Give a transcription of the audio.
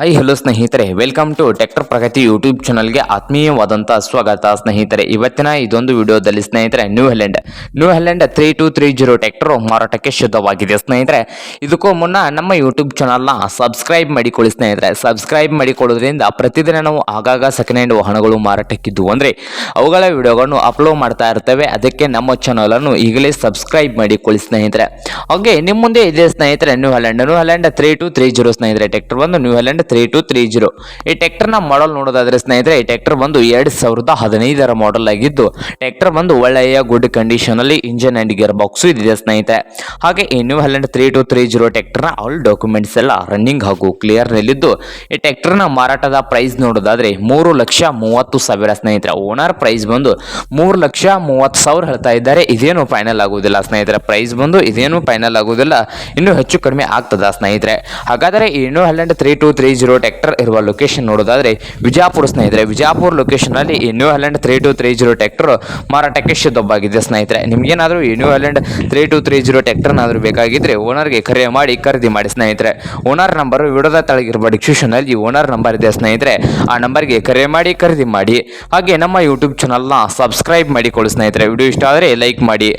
High hello ಸ್ನೇಹಿತರೆ. Welcome to tractor Pragati YouTube ಚಾನಲ್ಗೆ ಆತ್ಮೀಯವಾದಂಥ ಸ್ವಾಗತ ಸ್ನೇಹಿತರೆ. ಇವತ್ತಿನ ಇದೊಂದು ವಿಡಿಯೋದಲ್ಲಿ ಸ್ನೇಹಿತರೆ new Holland new Holland three two three zero tractor ಮಾರಾಟಕ್ಕೆ ಶುದ್ಧವಾಗಿದೆ ಸ್ನೇಹಿತರೆ. ಇದಕ್ಕೂ ಮುನ್ನ ನಮ್ಮ ಯೂಟ್ಯೂಬ್ ಚಾನಲ್ನ ಸಬ್ಸ್ಕ್ರೈಬ್ ಮಾಡಿಕೊಳ್ಳಿ ಸ್ನೇಹಿತರೆ. ಸಬ್ಸ್ಕ್ರೈಬ್ ಮಾಡಿಕೊಳ್ಳೋದ್ರಿಂದ ಪ್ರತಿದಿನ ನಾವು ಆಗಾಗ ಸೆಕೆಂಡ್ ಹ್ಯಾಂಡ್ ವಾಹನಗಳು ಮಾರಾಟಕ್ಕಿದ್ದು ಅಂದರೆ ಅವುಗಳ ವಿಡಿಯೋಗಳನ್ನು ಅಪ್ಲೋಡ್ ಮಾಡ್ತಾ ಇರ್ತೇವೆ. ಅದಕ್ಕೆ ನಮ್ಮ ಚಾನಲನ್ನು ಈಗಲೇ ಸಬ್ಸ್ಕ್ರೈಬ್ ಮಾಡಿಕೊಳ್ಳಿ ಸ್ನೇಹಿತರೆ. ಹಾಗೆ ನಿಮ್ಮ ಮುಂದೆ ಇದೆ ಸ್ನೇಹಿತರೆ new Holland new Holland three two three zero ಸ್ನೇಹಿತರೆ. ಟ್ಯಾಕ್ಟರ್ ಬಂದು new Holland three two three zero ಈ ಟ್ಯಾಕ್ಟರ್ನ ಮಾಡಲ್ ನೋಡೋದಾದ್ರೆ ಸ್ನೇಹಿತರೆ, ಈ ಟ್ರ್ಯಾಕ್ಟರ್ ಬಂದು ಎರಡು ಸಾವಿರದ ಹದಿನೈದರ ಮಾಡಲ್ ಆಗಿದ್ದು ಟ್ಯಾಕ್ಟರ್ ಬಂದು ಒಳ್ಳೆಯ ಗುಡ್ ಕಂಡೀಷನ್ ಅಲ್ಲಿ ಇಂಜಿನ್ ಅಂಡ್ ಗೇರ್ ಬಾಕ್ಸ್ ಇದೆ ಸ್ನೇಹಿತರೆ. ಹಾಗೆ ಈ new three two three zero ಟ್ಯಾಕ್ಟರ್ನ all documents ಎಲ್ಲ ರನ್ನಿಂಗ್ ಹಾಗೂ ಕ್ಲಿಯರ್ ನಲ್ಲಿದ್ದು, ಈ ಟ್ಯಾಕ್ಟರ್ನ ಮಾರಾಟದ ಪ್ರೈಸ್ ನೋಡೋದಾದ್ರೆ ಮೂರು ಲಕ್ಷ ಮೂವತ್ತು ಸಾವಿರ ಸ್ನೇಹಿತರೆ. ಓನರ್ ಪ್ರೈಸ್ ಬಂದು ಮೂರು ಲಕ್ಷ ಮೂವತ್ತು ಸಾವಿರ ಹೇಳ್ತಾ ಇದ್ದಾರೆ. ಇದೇನು ಫೈನಲ್ ಆಗುವುದಿಲ್ಲ ಸ್ನೇಹಿತರೆ. ಪ್ರೈಸ್ ಬಂದು ಇದೇನು ಫೈನಲ್ ಆಗುವುದಿಲ್ಲ. ಇನ್ನೂ ಹೆಚ್ಚು ಕಡಿಮೆ ಆಗ್ತದ ಸ್ನೇಹಿತರೆ. ಹಾಗಾದರೆ ಇನ್ನೂ new Holland three two three zero tractor ಇರುವ ಲೊಕೇಶನ್ ನೋಡೋದಾದ್ರೆ ವಿಜಾಪುರ ಸ್ನೇಹಿತರೆ. ವಿಜಾಪುರ ಲೊಕೇಶನ್ ಅಲ್ಲಿ ಈ new Holland three two three zero tractor ಮಾರಾಟಕ್ಕೆ ಶುದ್ಧವಾಗಿದೆ ಸ್ನೇಹಿತರೆ. ನಿಮಗೇನಾದರೂ ಈ new Holland three two three zero ಟ್ಯಾಕ್ಟರ್ನಾದರೂ ಬೇಕಾಗಿದ್ದರೆ ಓನರ್ಗೆ ಕರೆ ಮಾಡಿ, ಖರೀದಿ ಮಾಡಿ ಸ್ನೇಹಿತರೆ. ಓನರ್ ನಂಬರ್ ವಿಡೋದ ತಳಗಿರುವ ಡಿಸ್ಕ್ರಿಪ್ಷನ್ ಅಲ್ಲಿ ಓನರ್ ನಂಬರ್ ಇದೆ ಸ್ನೇಹಿತರೆ. ಆ ನಂಬರ್ಗೆ ಕರೆ ಮಾಡಿ, ಖರೀದಿ ಮಾಡಿ. ಹಾಗೆ ನಮ್ಮ ಯೂಟ್ಯೂಬ್ ಚಾನಲ್ನ ಸಬ್ಸ್ಕ್ರೈಬ್ ಮಾಡಿಕೊಳ್ಳಿ ಸ್ನೇಹಿತರೆ. ವಿಡಿಯೋ ಇಷ್ಟ ಆದರೆ ಲೈಕ್ ಮಾಡಿ.